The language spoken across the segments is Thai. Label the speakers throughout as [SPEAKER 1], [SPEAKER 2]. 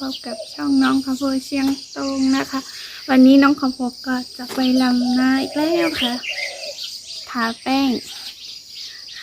[SPEAKER 1] พบกับช่องน้องคาโฟเชียงตงนะคะ วันนี้น้องคาโฟก็จะไปลำนาอีกแล้วค่ะ ทาแป้ง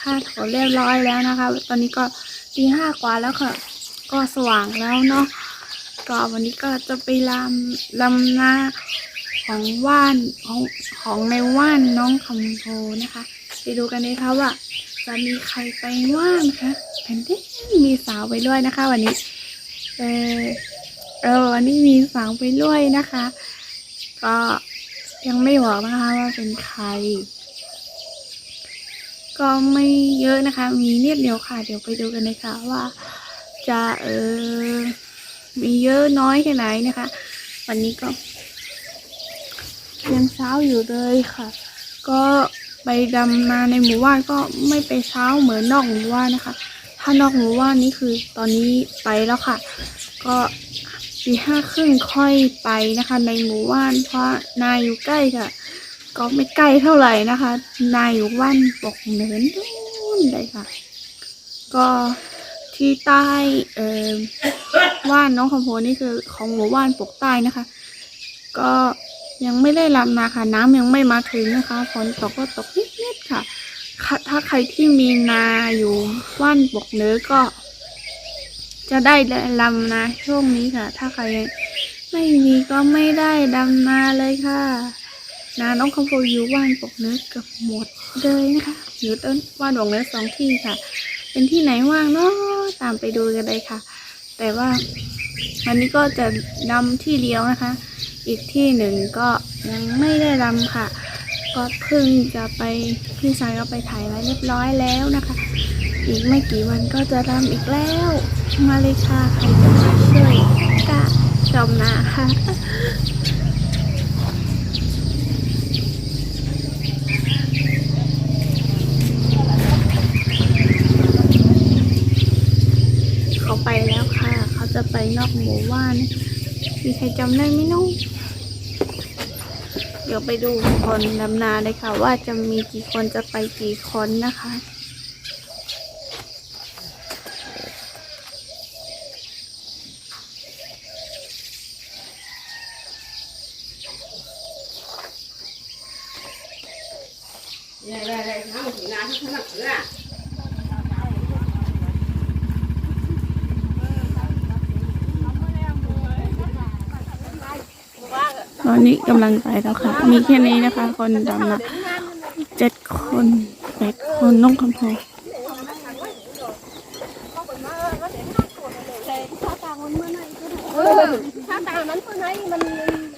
[SPEAKER 1] ค่าดโถเรียบร้อยแล้วนะคะ ตอนนี้ก็ตีห้ากว่าแล้วค่ะ ก็สว่างแล้วเนาะ ก็วันนี้ก็จะไปลำลำนาของว่านของของในว่านน้องคำโพนะคะ ไปดูกันเลยค่ะว่าจะมีใครไปว่านคะแผ่นที่มีสาวไปด้วยนะคะ วันนี้ เออเออวันนี้มีสาวไปด้วยนะคะ ก็ยังไม่บอกนะคะว่าเป็นใคร ก็ไม่เยอะนะคะ มีนิดเดียวค่ะ เดี๋ยวไปดูกันเลยค่ะว่าจะเออมีเยอะน้อยแค่ไหนนะคะ วันนี้ก็ยังเช้าอยู่เลยค่ะ ก็ไปดำนาในหมู่บ้านก็ไม่ไปเช้าเหมือนนอกหมู่บ้านนะคะ ถ้านอกหมู่บ้านนี่คือตอนนี้ไปแล้วค่ะ ก็ตีห้าครึ่งค่อยไปนะคะ ในหมู่บ้าน เพราะนายอยู่ใกล้ค่ะ ก็ไม่ใกล้เท่าไหร่นะคะ นายอยู่บ้านปกเหนินนู่นเลยค่ะ ก็ที่ใต้เอ่อว่านน้องคำโพนี่คือของหมู่บ้านปกใต้นะคะ ก็ยังไม่ได้ลำนาค่ะ น้ำยังไม่มาถึงนะคะฝนตกก็ตกนิดๆค่ะ ถ้าใครที่มีนาอยู่ว่านปกเนื้อก็ จะได้ลำนาช่วงนี้ค่ะ ถ้าใครไม่มีก็ไม่ได้ดำนาเลยค่ะนาน้องคำโพอยู่ว่านปกเนื้อกับหมดเลยนะคะอยู่ต้นว่านปกเนื้อสองที่ค่ะ เป็นที่ไหนว่างเนาะตามไปดูกันเลยค่ะ แต่ว่าวันนี้ก็จะดำที่เดียวนะคะ อีกที่หนึ่งก็ยังไม่ได้รำค่ะ ก็เพิ่งจะไปพี่ชายก็ไปถ่ายไว้เรียบร้อยแล้วนะคะ อีกไม่กี่วันก็จะรำอีกแล้ว มาเลยค่ะใครจะมาช่วยกะจอมนาค่ะเขาไปแล้วค่ะ เขาจะไปนอกหมู่บ้านมีใครจำได้ไหมน้อง ดี๋ยวไปดูคนดำนาเลยค่ะ ว่าจะมีกี่คนจะไปกี่คนนะคะ นนี้กำลังไปแล้วค่ะ มีแค่นี้นะคะ คนดำนาเจ็ดคนแปดคนน้องคำโพ
[SPEAKER 2] ถ้าตามนั้นคนไหนมัน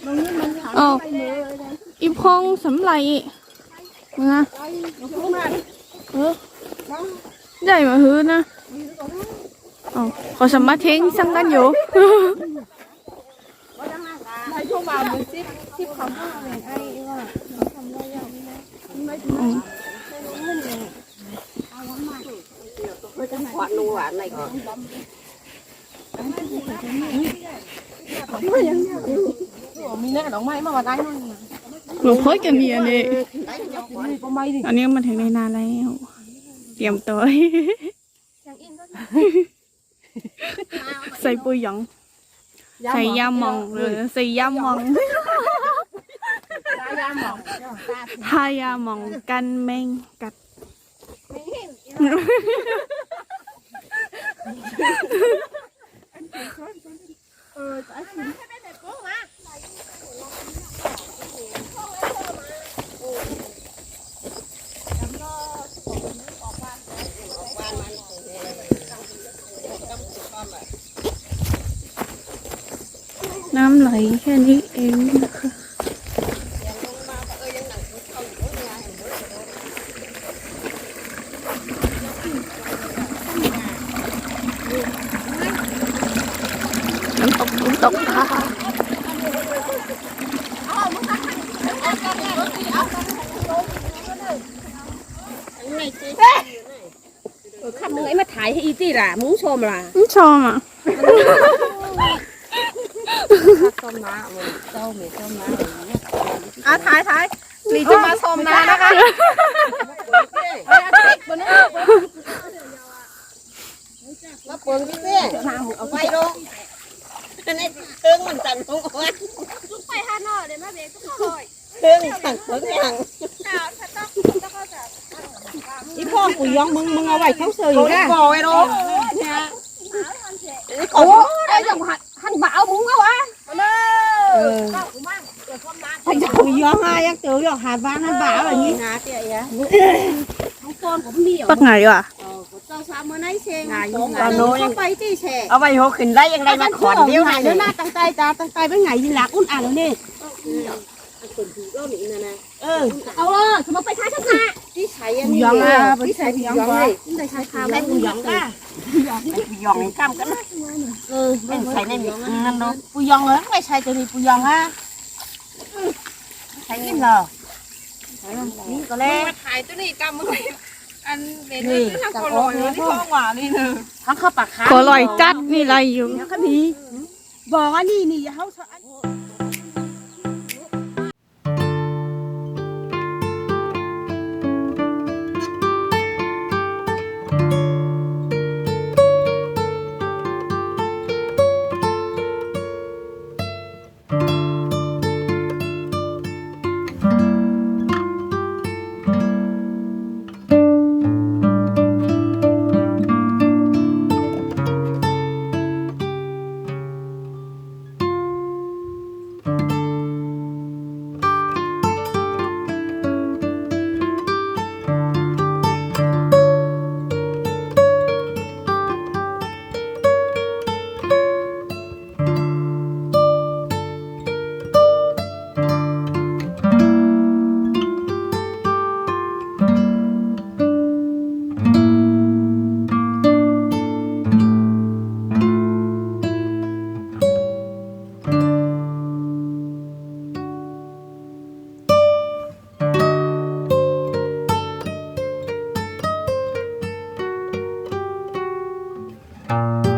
[SPEAKER 2] ตรงนี้มันถาม
[SPEAKER 1] อ๋อ
[SPEAKER 2] ไปเลย
[SPEAKER 1] อีพงสำไรมึงอะ
[SPEAKER 2] ทุกมา
[SPEAKER 1] เออใหญ่มาฮื้อนะอ๋อขอสมมาเทงสังกันอยู่
[SPEAKER 2] ในช่วงบ่ายมันซิบซิบคำว่าอะไรไอ้ว่าคำว่าอย่างนี้นะไม่ถึง
[SPEAKER 1] อืม
[SPEAKER 3] ขวานนูหวาน
[SPEAKER 2] มีแน่ดอกไม้มาว่าได้มั้ง
[SPEAKER 1] หลวงพ่อกันเนียนี่
[SPEAKER 2] มีก็ไม่ดิ
[SPEAKER 1] อันนี้มาถึงในนาแล้ว เตรียมตัวใส่ปุยหยองใส่ยามองหรือใส่ยามองทายามองกันแมงกัด น้ำไหลแค่นี้เองนะคะ น้ำตกน้ำตกค่ะ
[SPEAKER 2] คำนึงไอ้มาถ่ายให้อีตี้ล่ะมุ้งชมล่ะ
[SPEAKER 1] ไม่ชมอะ
[SPEAKER 2] ชมนะเจ้าเหม็นชมนะอะถ่ายถ่ายหลีจะมาชมนะนะคะบนนี้
[SPEAKER 3] เปิงที่เนี่ยเอาไว้ลง ในเครื่องมันสั่นลงเอาไว้
[SPEAKER 2] ไปห้าหน่อเดี๋ยวมาเบรกก็ค่อย
[SPEAKER 3] เครื่องสั่นเครื่องอย่าง
[SPEAKER 2] อีพ่อกูย้องมึงมึงเอาไว้เข้าเสืออยู่
[SPEAKER 3] ได้
[SPEAKER 2] นะ
[SPEAKER 3] ก่อไว้ลงเนี่ย
[SPEAKER 2] โอ้ได้จังหัดหันบ่าวมึงเอาววะเออไอ้จังย้องอะยังเจอย้องหาบ้านหันบ่าวแบบนี้
[SPEAKER 3] หาเตี้ยยะ
[SPEAKER 2] ทั้งคนผมเหนียว
[SPEAKER 1] ปักไหนวะ
[SPEAKER 2] จ้าสามมื้อไหนเชงตอนโน้เข้าไปที่แช่
[SPEAKER 3] เอาไว้หัวขึ้นได้ยังไงมาขอนเดียว
[SPEAKER 2] ไหน
[SPEAKER 3] นะ
[SPEAKER 2] เดี๋ยวหน้าตั้งใจจ้าตั้งใจเป็นไงยินหลักอุ่นอ่านแล้วนี่
[SPEAKER 3] เออ
[SPEAKER 2] เอาเลยสมมติไปท้ายชักหน้า
[SPEAKER 3] ที่ใช้
[SPEAKER 2] กูย้องอะที่ใส่กูย้องก่อนที่ใส่ชายคา
[SPEAKER 3] แม่กูหยองก้าหยองกำกันนะ
[SPEAKER 2] เออ
[SPEAKER 3] เป็นใส่ในหมีนั่นเนาะ
[SPEAKER 2] ปูยองเลยไม่ใช่จะมีปูยองอะ
[SPEAKER 3] ใช้กินเหรอนี่ก็แล้ว
[SPEAKER 2] ถ่ายตัวนี้กำมือ อันเบน
[SPEAKER 3] นี่
[SPEAKER 2] ทางโคโลอยู่ที่ท้องหวานนี่เนอะ
[SPEAKER 3] ทั้งข้าวปลาคา
[SPEAKER 1] ขอลอยจัดนี่ไรอยู่
[SPEAKER 2] แล้วก็มีบอกว่านี่นี่เขา
[SPEAKER 1] ใก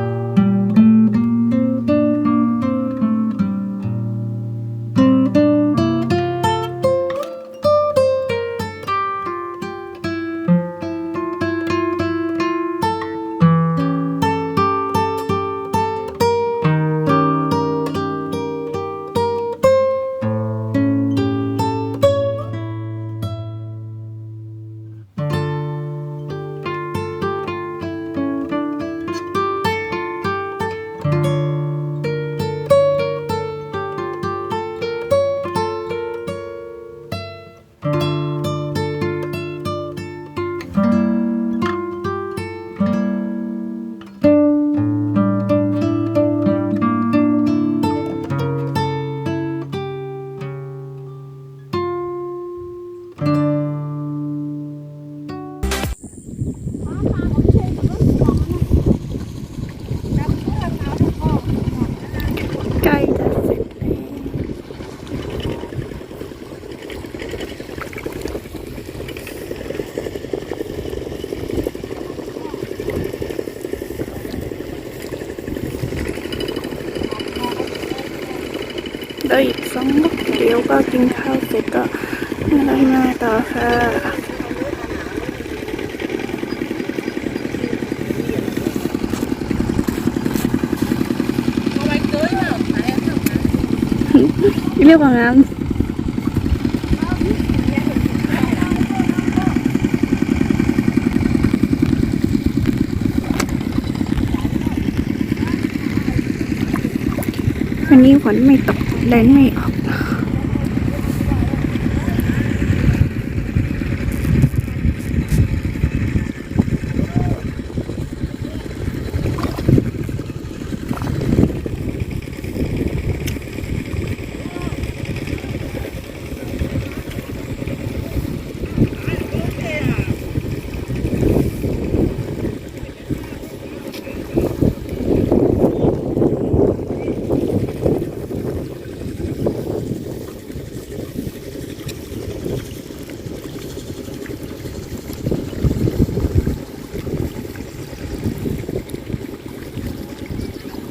[SPEAKER 1] วก็กินข้าวเสร็จก็มาหน้าต่อค่ะเรียกว่างานวันนี้ฝนไม่ตกแดดไม่ออก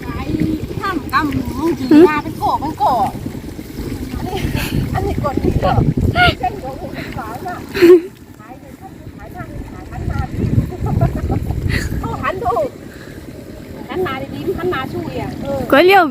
[SPEAKER 2] ไอ้ข้ามกำมึงจียาเป็นโกะเป็นโกะอันนี้กดที่เกาะเส้นหัวหูเป็นสาวน่ะขาย อยู่ขายทางขายทันมาเขาหันถูกหันหน้าดีๆหันหน้าช่วยอะเออ
[SPEAKER 1] ก็เลี้ยว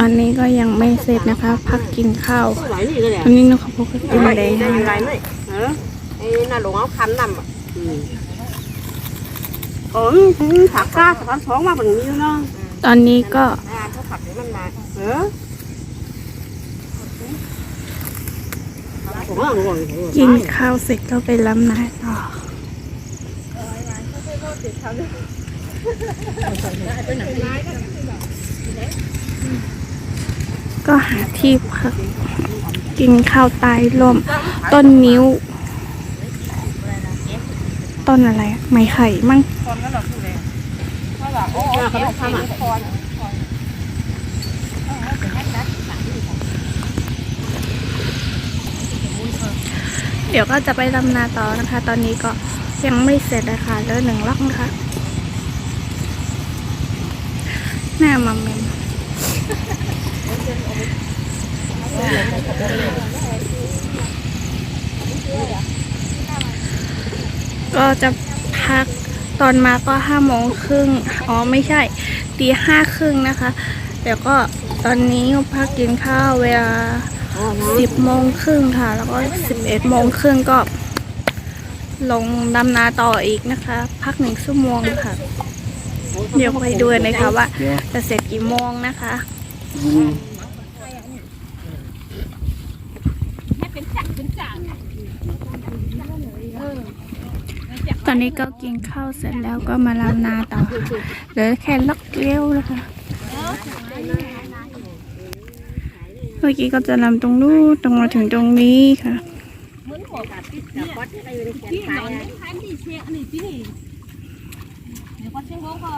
[SPEAKER 2] อนนี้ก็ยั
[SPEAKER 1] งไม่เสร็จนะคะ พักกินข้าว
[SPEAKER 3] ไหลนี่ก็แหละ
[SPEAKER 1] อันนี้น้องเขาพูดกินเลย
[SPEAKER 3] ได้ยังไงไหมเออไอ้น่าหลงเอาคันนำอะเออผักกาสะพานสองมาแบบนี้เนาะ
[SPEAKER 1] ตอนนี้ก็
[SPEAKER 3] อ่าเขาผักให้มันมาเออผมว่าหลวง
[SPEAKER 1] กินข้าวเสร็จก็ไปล้ำนาต่อ ก็หาที่พักกินข้าวใต้ร่มต้นนิ้ว ต้นอะไรไม้ไข่มั่ง
[SPEAKER 3] เดี๋
[SPEAKER 1] ยวก็จะไปลำนาต่อนะคะ ตอนนี้ก็ยังไม่เสร็จเลยค่ะเหลือหนึ่งล็อกนะคะ หน้ามาเมน ก็จะพักตอนมาก็ห้าโมงครึ่งอ๋อไม่ใช่ตีห้าครึ่งนะคะเดี๋ยวก็ตอนนี้พักกินข้าวเวลาสิบโมงครึ่งค่ะ แล้วก็สิบเอ็ดโมงครึ่งก็ ลงดำนาต่ออีกนะคะ พักหนึ่งชั่วโมงค่ะ เดี๋ยวไปดูเลยค่ะว่าจะเสร็จกี่โมงนะคะ
[SPEAKER 2] ให้เป็นจักเป็นจัก
[SPEAKER 1] ตอนนี้ก็กินข้าวเสร็จแล้วก็มาลำนาต่อเหลือแค่ล็อกเลี้ยวแล้วค่ะเมื่อกี้ก็จะลำตรงนู้นตรงมาถึงตรงนี้ค่ะ
[SPEAKER 2] เหมือนหัวกับติดเนี่ยที่นอนคล้ายที่เชียงอันนี้ที่นี่เดี๋ยวพองเขาพ่อ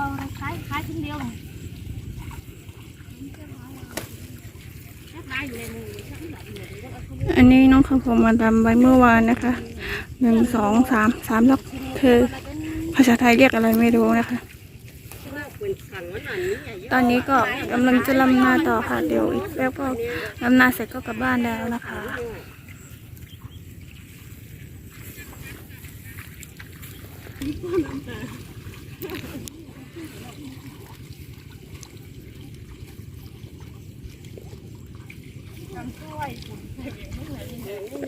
[SPEAKER 2] อั
[SPEAKER 1] นนี้น้องคำผมมาทำไว้เมื่อวานนะคะหนึ่งสองสามสามล็อก คือ ภาษาไทยเรียกอะไรไม่รู้นะคะ ตอนนี้ก็กำลังจะลำนาต่อค่ะ เดี๋ยวอีกแป๊บก็ลำนาเสร็จก็กลับบ้านแล้วนะคะ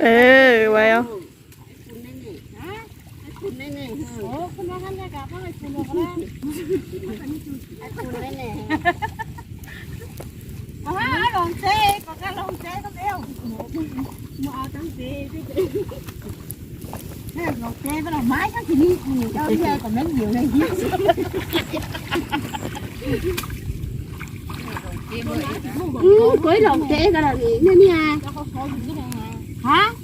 [SPEAKER 1] เออไว้เอา
[SPEAKER 3] คุณแน่แน่
[SPEAKER 2] โอ้คุณว่าท่านได้กับพ่อไอ้คุณว่าก็ได้
[SPEAKER 3] คุณแน่แน่
[SPEAKER 2] มาฮะลองเจ๊ก็แค่ลองเจ๊ก็เดียวมาเอาตั้งเจ๊แม่ลองเจ๊ไปลองไม้ทั้งที่นี่กูเจ้าเจ๊ก็แม่นอยู่ในที่
[SPEAKER 3] อืมเคยลองเจ๊กันแล้วนี่เนี่ยเนี่ย
[SPEAKER 2] แล้วเขาขออยู่ที่ไหนมา
[SPEAKER 3] ฮะ
[SPEAKER 2] เขา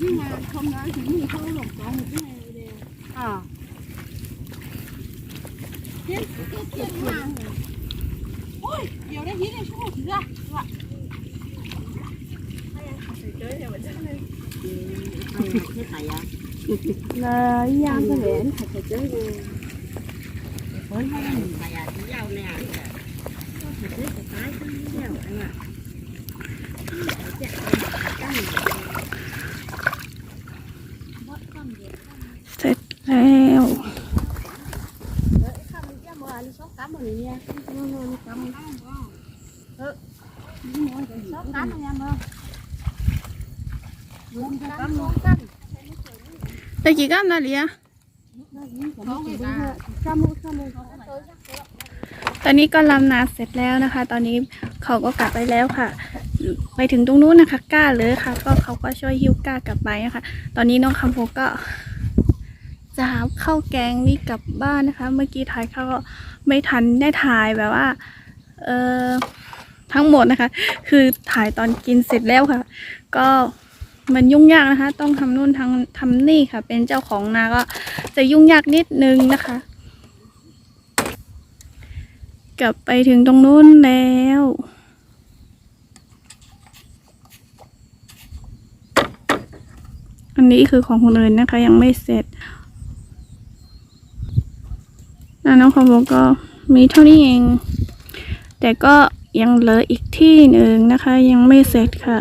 [SPEAKER 2] เป็นหนุนที่งานทำงานถึงนี่เขาหลงสองอยู่ที่ไหนเลย
[SPEAKER 3] อ่า
[SPEAKER 2] เจ๊เจ๊มาโอ้ยเดี๋ยวได้ยินในชั่วโมงถึงละว่า
[SPEAKER 3] ที่ไหนอะ
[SPEAKER 1] เลยยามก็เหน
[SPEAKER 3] เฮ้ยไม่ใช่อะที่ยาวเนี่ย
[SPEAKER 1] เสร็จแล้ว ได้กี่กรัมนะเลียตอนนี้ก็ลำนาเสร็จแล้วนะคะ ตอนนี้เขาก็กลับไปแล้วค่ะ ไปถึงตรงนู้นนะคะ ก้าเลยค่ะ ก็เขาก็ช่วยหิ้วก้ากลับไปนะคะ ตอนนี้น้องคำโพก็จะหาข้าวแกงนี่กลับบ้านนะคะ เมื่อกี้ถ่ายเขาก็ไม่ทันได้ถ่ายแบบว่า เออทั้งหมดนะคะ คือถ่ายตอนกินเสร็จแล้วค่ะ ก็ มันยุ่งยากนะคะ ต้องทำนู่นทำทำนี่ค่ะ เป็นเจ้าของนาก็จะยุ่งยากนิดนึงนะคะ กลับไปถึงตรงนู้นแล้วอันนี้คือของคนอื่นนะคะ ยังไม่เสร็จนาน้องของผมก็มีเท่านี้เอง แต่ก็ยังเหลืออีกที่หนึ่งนะคะ ยังไม่เสร็จค่ะ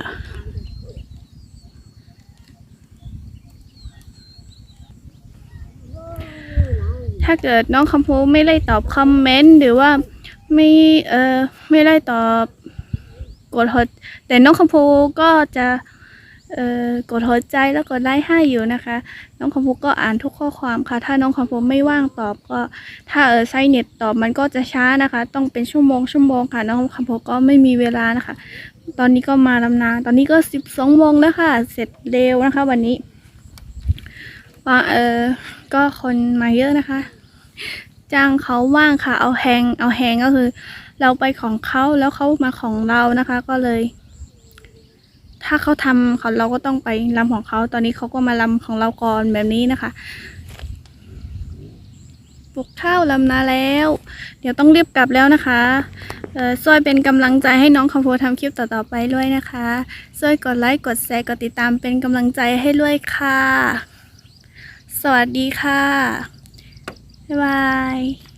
[SPEAKER 1] ถ้าเกิดน้องคำพูไม่ได้ตอบคอมเมนต์หรือว่าไม่เออไม่ได้ตอบกดหัวแต่น้องคำพูก็จะเอ่อกดหัวใจแล้วกดไลค์ให้อยู่นะคะ น้องคำพูก็อ่านทุกข้อความค่ะ ถ้าน้องคำพูไม่ว่างตอบก็ ถ้าเออใช้เน็ตตอบมันก็จะช้านะคะ ต้องเป็นชั่วโมงชั่วโมงค่ะ น้องคำพูก็ไม่มีเวลานะคะ ตอนนี้ก็มาลำนาตอนนี้ก็สิบสองโมงแล้วค่ะ เสร็จเร็วนะคะ วันนี้เออก็คนมาเยอะนะคะ จ้างเขาว่างค่ะ เอาแฮงเอาแฮงก็คือ เราไปของเขาแล้วเขามาของเรานะคะ ก็เลย ถ้าเขาทำเขาเราก็ต้องไปลำของเขา ตอนนี้เขาก็มาลำของเราก่อนแบบนี้นะคะปลูกข้าวลำนาแล้ว เดี๋ยวต้องรีบกลับแล้วนะคะเอ่อช่วยเป็นกำลังใจให้น้องคอมโพทำคลิปต่อๆไปด้วยนะคะช่วยกดไลค์ กดแชร์ กดติดตามเป็นกำลังใจให้ด้วยค่ะ สวัสดีค่ะ บ๊ายบาย